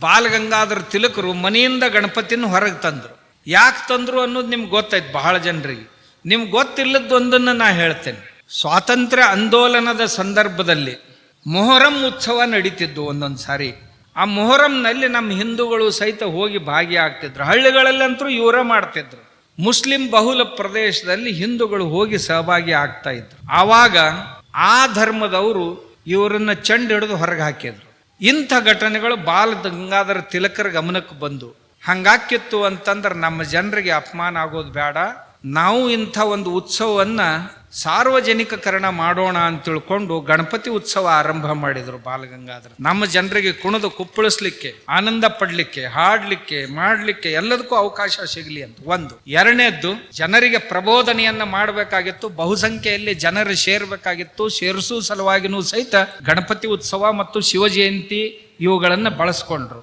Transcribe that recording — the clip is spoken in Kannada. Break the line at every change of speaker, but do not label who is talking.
ಬಾಲಗಂಗಾಧರ ತಿಲಕರು ಮನೆಯಿಂದ ಗಣಪತಿನ ಹೊರಗೆ ತಂದರು. ಯಾಕೆ ತಂದ್ರು ಅನ್ನೋದು ನಿಮ್ಗೆ ಗೊತ್ತಾಯ್ತು ಬಹಳ ಜನರಿಗೆ. ನಿಮ್ಗೆ ಗೊತ್ತಿಲ್ಲದೊಂದನ್ನು ನಾ ಹೇಳ್ತೇನೆ. ಸ್ವಾತಂತ್ರ್ಯ ಆಂದೋಲನದ ಸಂದರ್ಭದಲ್ಲಿ ಮೊಹರಂ ಉತ್ಸವ ನಡೀತಿದ್ದು ಒಂದೊಂದು ಸಾರಿ. ಆ ಮೊಹರಂನಲ್ಲಿ ನಮ್ಮ ಹಿಂದೂಗಳು ಸಹಿತ ಹೋಗಿ ಭಾಗಿಯಾಗ್ತಿದ್ರು. ಹಳ್ಳಿಗಳಲ್ಲಂತೂ ಇವರ ಮಾಡ್ತಿದ್ರು. ಮುಸ್ಲಿಂ ಬಹುಲ ಪ್ರದೇಶದಲ್ಲಿ ಹಿಂದೂಗಳು ಹೋಗಿ ಸಹಭಾಗಿ ಆಗ್ತಾ ಇದ್ರು. ಆವಾಗ ಆ ಧರ್ಮದವರು ಇವರನ್ನ ಚಂಡ ಹಿಡಿದು ಹೊರಗೆ ಹಾಕಿದ್ರು. ಇಂಥ ಘಟನೆಗಳು ಬಾಲ ಗಂಗಾಧರ ತಿಲಕರ ಗಮನಕ್ಕೆ ಬಂದು ಹಂಗಾಕಿತ್ತು ಅಂತಂದ್ರೆ ನಮ್ಮ ಜನರಿಗೆ ಅಪಮಾನ ಆಗೋದು ಬೇಡ. ನಾವು ಇಂಥ ಒಂದು ಉತ್ಸವವನ್ನು ಸಾರ್ವಜನಿಕಕರಣ ಮಾಡೋಣ ಅಂತ ತಿಳ್ಕೊಂಡು ಗಣಪತಿ ಉತ್ಸವ ಆರಂಭ ಮಾಡಿದರು ಬಾಲಗಂಗಾಧರ. ನಮ್ಮ ಜನರಿಗೆ ಕುಣಿದು ಕುಪ್ಪಳಿಸ್ಲಿಕ್ಕೆ, ಆನಂದ ಪಡಲಿಕ್ಕೆ, ಹಾಡ್ಲಿಕ್ಕೆ, ಮಾಡಲಿಕ್ಕೆ ಎಲ್ಲದಕ್ಕೂ ಅವಕಾಶ ಸಿಗಲಿ ಅಂತ. ಒಂದು. ಎರಡನೇದ್ದು, ಜನರಿಗೆ ಪ್ರಬೋಧನೆಯನ್ನ ಮಾಡಬೇಕಾಗಿತ್ತು, ಬಹುಸಂಖ್ಯೆಯಲ್ಲಿ ಜನರು ಸೇರಬೇಕಾಗಿತ್ತು ಸೇರಿಸುವ ಸಲುವಾಗಿನೂ ಸಹಿತ ಗಣಪತಿ ಉತ್ಸವ ಮತ್ತು ಶಿವ ಜಯಂತಿ ಇವುಗಳನ್ನು ಬಳಸ್ಕೊಂಡ್ರು.